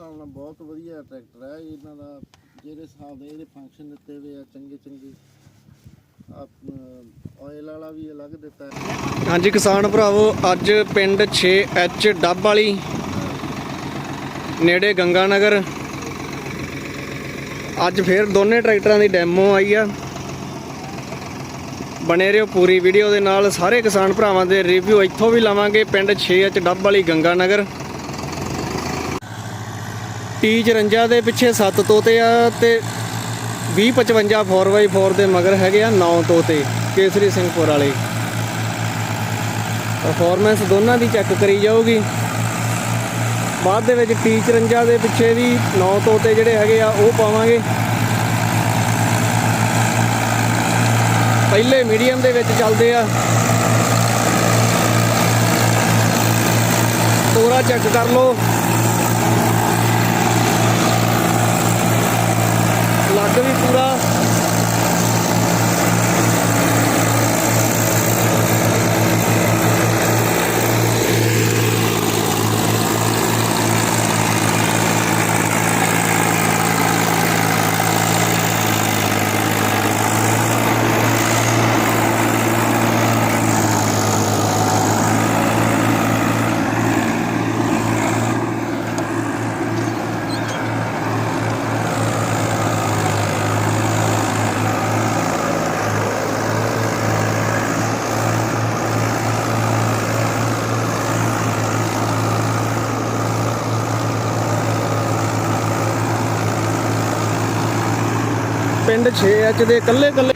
ਹਿਸਾਬ ਨਾਲ ਬਹੁਤ ਵਧੀਆ ਟਰੈਕਟਰ ਹੈ, ਇਹਨਾਂ ਦਾ, ਜਿਹੜੇ ਹਿਸਾਬ ਦੇ ਇਹਦੇ ਫੰਕਸ਼ਨ ਦਿੱਤੇ ਹੋਏ ਆ, ਚੰਗੇ ਚੰਗੇ। ਆਇਲ ਵਾਲਾ ਵੀ ਅਲੱਗ ਦਿੱਤਾ ਹੈ। ਹਾਂਜੀ ਕਿਸਾਨ ਭਰਾਵੋ, ਅੱਜ ਪਿੰਡ 6H ਡੱਬ ਵਾਲੀ, ਨੇੜੇ ਗੰਗਾ ਨਗਰ ਅੱਜ ਫੇਰ ਦੋਨੇ ਟਰੈਕਟਰਾਂ ਦੀ ਡੈਮੋ ਆਈ ਆ। ਬਣੇ ਰਹੋ ਪੂਰੀ ਵੀਡੀਓ ਦੇ ਨਾਲ, ਸਾਰੇ ਕਿਸਾਨ ਭਰਾਵਾਂ ਦੇ ਰਿਵਿਊ ਇੱਥੋਂ ਵੀ ਲਵਾਂਗੇ, ਪਿੰਡ 6H ਡੱਬ ਵਾਲੀ ਗੰਗਾ ਨਗਰ ਟੀ 54 ਦੇ ਪਿੱਛੇ 7 ਤੋਤੇ ਆ ਤੇ 2055 4x4 ਦੇ ਮਗਰ ਹੈਗੇ ਆ 9 ਤੋਤੇ ਕੇਸਰੀ ਸਿੰਘਪੁਰ ਵਾਲੇ। ਪਰਫਾਰਮੈਂਸ ਦੋਨਾਂ ਦੀ ਚੈੱਕ ਕਰੀ ਜਾਊਗੀ। ਬਾਅਦ ਦੇ ਵਿੱਚ ਟੀ 54 ਦੇ ਪਿੱਛੇ ਵੀ 9 ਤੋਤੇ ਜਿਹੜੇ ਹੈਗੇ ਆ ਉਹ ਪਾਵਾਂਗੇ। ਪਹਿਲੇ ਮੀਡੀਅਮ ਦੇ ਵਿੱਚ ਚੱਲਦੇ ਆ। ਤੋਰਾ ਚੈੱਕ ਕਰ ਲਓ। ਲੱਗ ਵੀ ਪਿੰਡ 6H ਦੇ ਕੱਲੇ ਕੱਲੇ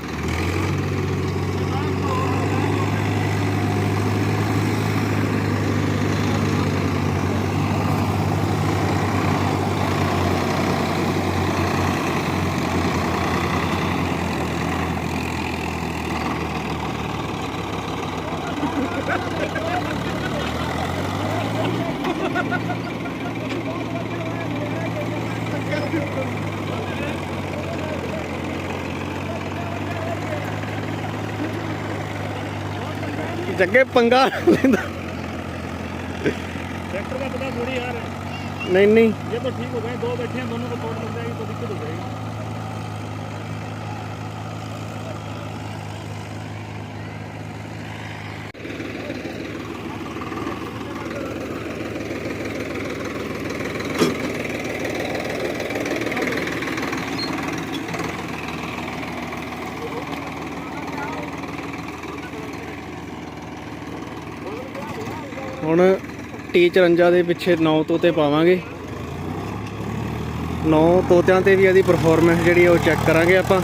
ਜੱਗੇ ਪੰਗਾ ਲੈਂਦਾ ट्रैक्टर का पता थोड़ी यार ਨਹੀਂ ਨਹੀਂ ये तो ठीक हो गए दो बैठे हैं दोनों को तोड़ लग जाएगी तो दिक्कत हो जाएगी ਹੁਣ ਟੀ 54 ਦੇ ਪਿੱਛੇ 9 ਤੋਤੇ ਪਾਵਾਂਗੇ। 9 ਤੋਤਿਆਂ ਤੇ ਵੀ ਇਹਦੀ ਪਰਫਾਰਮੈਂਸ ਜਿਹੜੀ ਆ ਉਹ ਚੈੱਕ ਕਰਾਂਗੇ ਆਪਾਂ।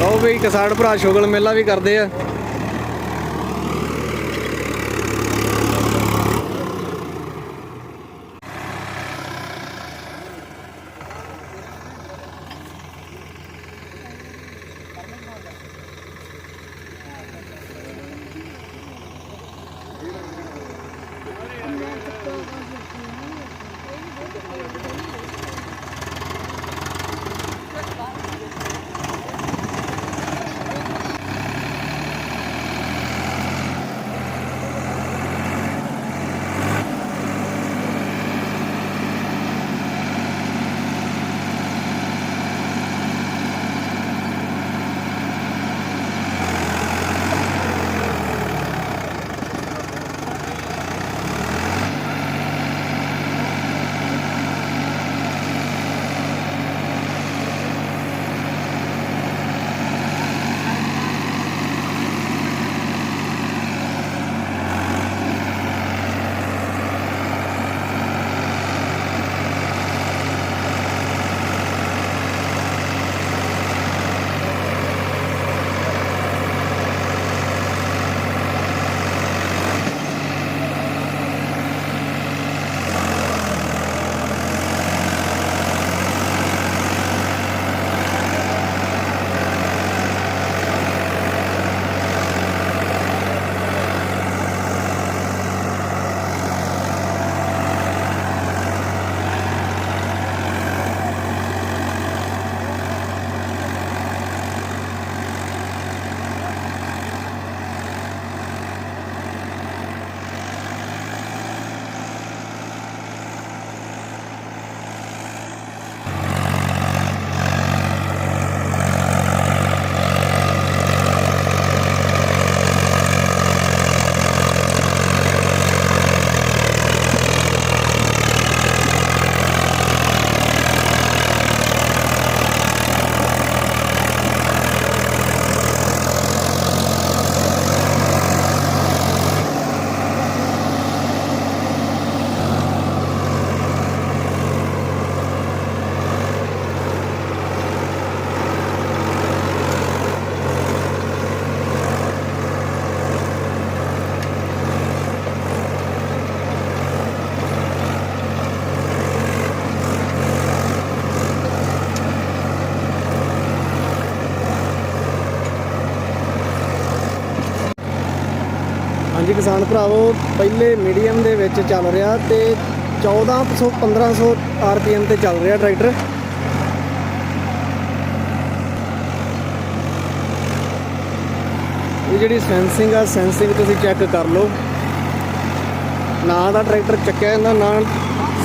ਲਓ ਵੀ ਕਿਸਾਨ ਭਰਾ ਸ਼ੁਗਲ ਮੇਲਾ ਵੀ ਕਰਦੇ ਆ। ਹਾਂਜੀ ਕਿਸਾਨ ਭਰਾਵੋ, ਪਹਿਲੇ ਮੀਡੀਅਮ ਦੇ ਵਿੱਚ ਚੱਲ ਰਿਹਾ ਤੇ 1400 1500 ਆਰਪੀਐਮ ਤੇ ਚੱਲ ਰਿਹਾ ਟਰੈਕਟਰ। ਇਹ ਜਿਹੜੀ ਸੈਂਸਿੰਗ ਆ, ਸੈਂਸਿੰਗ ਤੁਸੀਂ ਚੈੱਕ ਕਰ ਲਓ। ਨਾ ਦਾ ਟਰੈਕਟਰ ਚੱਕਿਆ ਜਾਂਦਾ, ਨਾ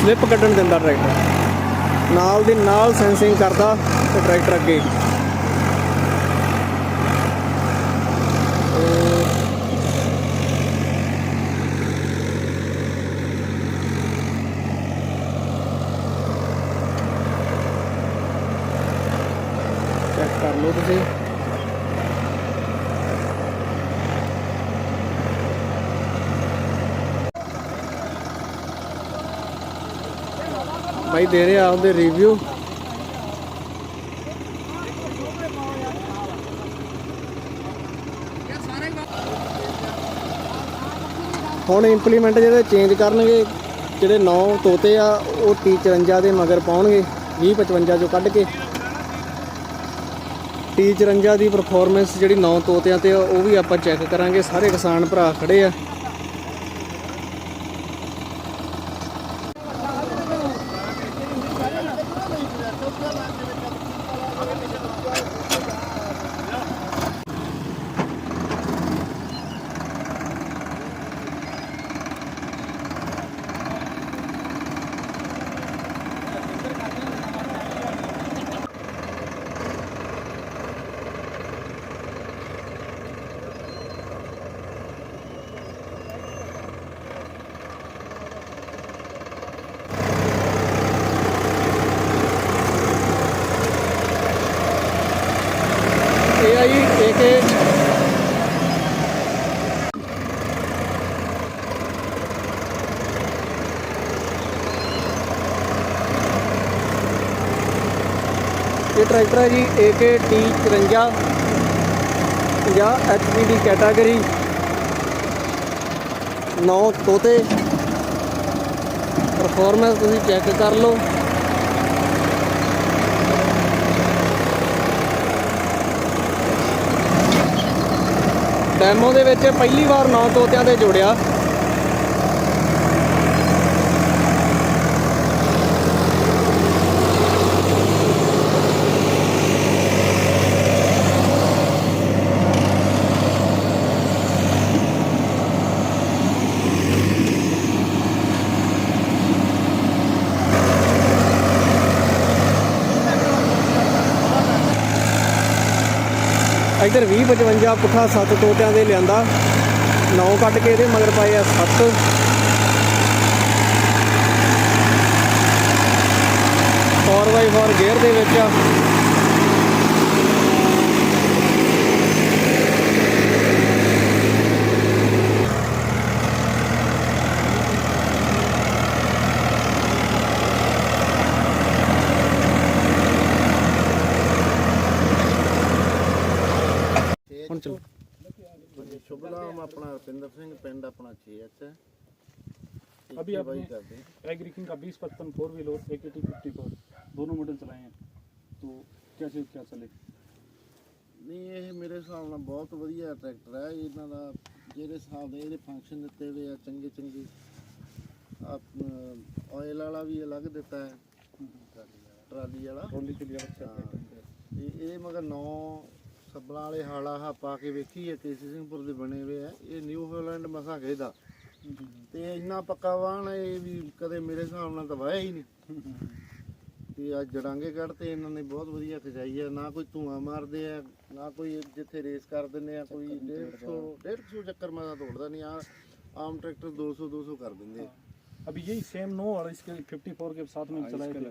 ਸਲਿੱਪ ਕੱਢਣ ਦਿੰਦਾ ਟਰੈਕਟਰ। ਨਾਲ ਦੀ ਨਾਲ ਸੈਂਸਿੰਗ ਕਰਦਾ ਤੇ ਟਰੈਕਟਰ ਅੱਗੇ। ਚੈੱਕ ਕਰ ਲਓ ਤੁਸੀਂ। ਭਾਈ ਦੇ ਰਹੇ ਆ ਆਪਦੇ ਰਿਵਿਊ ਹੁਣ ਇੰਪਲੀਮੈਂਟ ਜਿਹੜੇ ਚੇਂਜ ਕਰਨਗੇ, ਜਿਹੜੇ 9 ਤੋਤੇ ਆ, ਉਹ ਟੀ 54 ਦੇ ਮਗਰ ਪਾਉਣਗੇ 20 55 ਚੋਂ ਕੱਢ ਕੇ। ਟੀ 54 ਦੀ ਪਰਫਾਰਮੈਂਸ ਜਿਹੜੀ 9 ਤੋਤਿਆਂ ਤੇ ਆ, ਉਹ ਵੀ ਆਪਾਂ ਚੈੱਕ ਕਰਾਂਗੇ। ਸਾਰੇ ਕਿਸਾਨ ਭਰਾ ਖੜੇ ਆ ਇਹ ਆ ਜੀ AK ਇਹ ਟਰੈਕਟਰ ਹੈ ਜੀ AK T54 ਜਾਂ HP ਦੀ ਕੈਟਾਗਰੀ 9 ਤੋਤੇ। ਪਰਫਾਰਮੈਂਸ ਤੁਸੀਂ ਚੈੱਕ ਕਰ ਲਓ। ਡੈਮੋ ਦੇ ਵਿੱਚ ਪਹਿਲੀ ਵਾਰ 9 ਤੋਤਿਆਂ ਤੇ ਜੋੜਿਆ। ਇੱਧਰ 20 55 ਪੁੱਠਾ 7 ਤੋਤਿਆਂ ਦੇ ਲਿਆਂਦਾ। 9 ਕੱਢ ਕੇ ਇਹਦੇ ਮਗਰ ਪਾਏ ਆ 7 4x4 ਗੇਅਰ ਦੇ ਵਿੱਚ ਆ ਹੁਣ ਚਲੋ ਸ਼ੁਭ ਨਾਮ ਆਪਣਾ ਰਪਿੰਦਰ ਸਿੰਘ ਪਿੰਡ ਆਪਣਾ 6H ਹੈ अभी ਇੱਥੇ आपने- ਬਾਈ ਕਰਦੇ एग रिकिंग का बीस पचपन फोर व्हील और एक एटी फिफ्टी फोर दोनों मॉडल चलाए हैं तो कैसे क्या चले ਨਹੀਂ ਇਹ ਮੇਰੇ ਹਿਸਾਬ ਨਾਲ ਬਹੁਤ ਵਧੀਆ ਟਰੈਕਟਰ ਹੈ ਇਹਨਾਂ ਦਾ ਜਿਹੜੇ ਹਿਸਾਬ ਦੇ ਇਹਦੇ ਫੰਕਸ਼ਨ ਦਿੱਤੇ ਹੋਏ ਆ ਚੰਗੇ ਚੰਗੇ ਆਇਲ ਵਾਲਾ ਵੀ ਅਲੱਗ ਦਿੱਤਾ ਹੈ ਟਰਾਲੀ ਵਾਲਾ ट्रॉली के लिए अच्छा हाँ। ਤੇ ਇਹ ਮਗਰ ਨੌ ਸੱਬਲਾਂ ਵਾਲੇ ਹਾਲਾ ਹਾ ਪਾ ਕੇ ਵੇਖੀ ਹੈ ਕੇਸੀ ਸਿੰਘਪੁਰ ਦੇ ਬਣੇ ਹੋਏ ਆ ਇਹ ਨਿਊ ਹਾਲੈਂਡ ਮਸਾ ਖੇਦਾ ਤੇ ਇੰਨਾ ਪੱਕਾ ਵਾਹਣ ਹੈ, ਇਹ ਵੀ ਕਦੇ ਮੇਰੇ ਹਿਸਾਬ ਨਾਲ ਤਾਂ ਵਾਇਆ ਹੀ ਨਹੀਂ ਤੇ ਅੱਜ ਜੜਾਂਗੇ ਕੱਢ ਤੇ ਇਹਨਾਂ ਨੇ ਬਹੁਤ ਵਧੀਆ ਖਜਾਈ ਆ ਨਾ ਕੋਈ ਧੂਆਂ ਮਾਰਦੇ ਆ ਨਾ ਕੋਈ ਜਿੱਥੇ ਰੇਸ ਕਰ ਦਿੰਦੇ ਆ ਕੋਈ 150 150 ਚੱਕਰ ਮਾਰਾ ਤੋੜਦਾ ਨਹੀਂ ਆ ਆਮ ਟਰੈਕਟਰ 200 200 ਕਰ ਦਿੰਦੇ ਆ अभी यही सेम नो और इसके फिफ्टी फोर के साथ में चलाए थे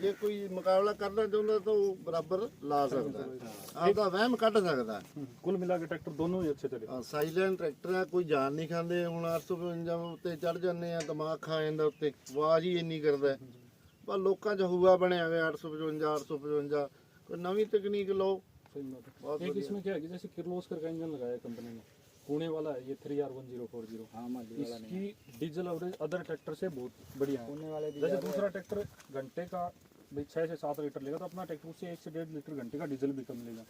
ਜੇ ਕੋਈ ਮੁਕਾਬਲਾ ਕਰਨਾ ਚਾਹੁੰਦਾ ਤਾਂ ਉਹ ਬਰਾਬਰ ਲਾ ਸਕਦਾ ਆਪਦਾ ਵਹਿਮ ਕੱਢ ਸਕਦਾ कुल मिला के ट्रैक्टर दोनों ही अच्छे चले ਸਾਈਲੈਂਟ ਟਰੈਕਟਰ ਆ ਕੋਈ ਜਾਨ ਨਹੀਂ ਖਾਂਦੇ ਹੁਣ 855 ਉੱਤੇ ਚੜ ਜਾਂਦੇ ਆ ਦਿਮਾਗ ਖਾ ਜਾਂਦਾ ਉੱਤੇ ਆਵਾਜ਼ ਹੀ ਇੰਨੀ ਕਰਦਾ ਹੈ। ਪਰ ਲੋਕਾਂ 'ਚ ਹੂਆ ਬਣਿਆ ਹੋਇਆ 855 855 ਕੋਈ ਨਵੀਂ ਤਕਨੀਕ ਲਓ सेम नोट बहुत एक बढ़िया। इसमें क्या है कि जैसे किर्लोस्कर का इंजन लगाया है कंपनी ने पुणे वाला है ये three R one zero four zero हाँ माली वाला नहीं इसकी डीजल एवरेज अदर ट्रैक्टर से बहुत बढ़िया है। पुणे वाले जैसे दूसरा ट्रैक्टर घंटे का भाई छः से सात लीटर लेगा तो अपना ट्रैक्टर उससे एक से डेढ़ लीटर घंटे का डीजल भी कम लेगा।